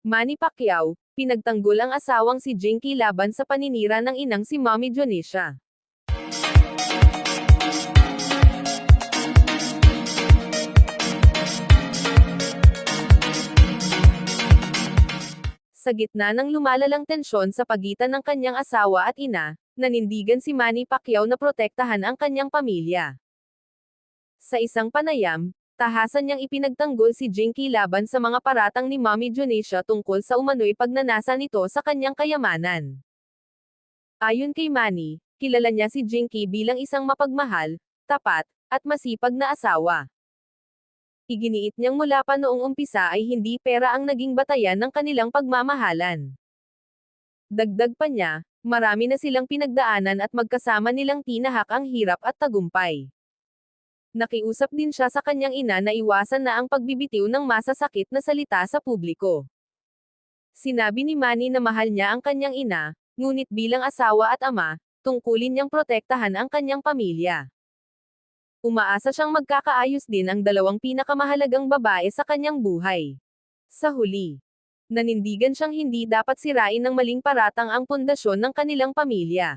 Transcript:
Manny Pacquiao, pinagtanggol ang asawang si Jinky laban sa paninira ng inang si Mommy Jonisha. Sa gitna ng lumalalang tensyon sa pagitan ng kanyang asawa at ina, nanindigan si Manny Pacquiao na protektahan ang kanyang pamilya. Sa isang panayam, tahasan niyang ipinagtanggol si Jinky laban sa mga paratang ni Mommy Jonisha tungkol sa umano'y pagnanasa nito sa kanyang kayamanan. Ayon kay Manny, kilala niya si Jinky bilang isang mapagmahal, tapat, at masipag na asawa. Iginiit niyang mula pa noong umpisa ay hindi pera ang naging batayan ng kanilang pagmamahalan. Dagdag pa niya, marami na silang pinagdaanan at magkasama nilang tinahak ang hirap at tagumpay. Nakiusap din siya sa kanyang ina na iwasan na ang pagbibitiw ng masasakit na salita sa publiko. Sinabi ni Manny na mahal niya ang kanyang ina, ngunit bilang asawa at ama, tungkulin niyang protektahan ang kanyang pamilya. Umaasa siyang magkakaayos din ang dalawang pinakamahalagang babae sa kanyang buhay. Sa huli, nanindigan siyang hindi dapat sirain ng maling paratang ang pundasyon ng kanilang pamilya.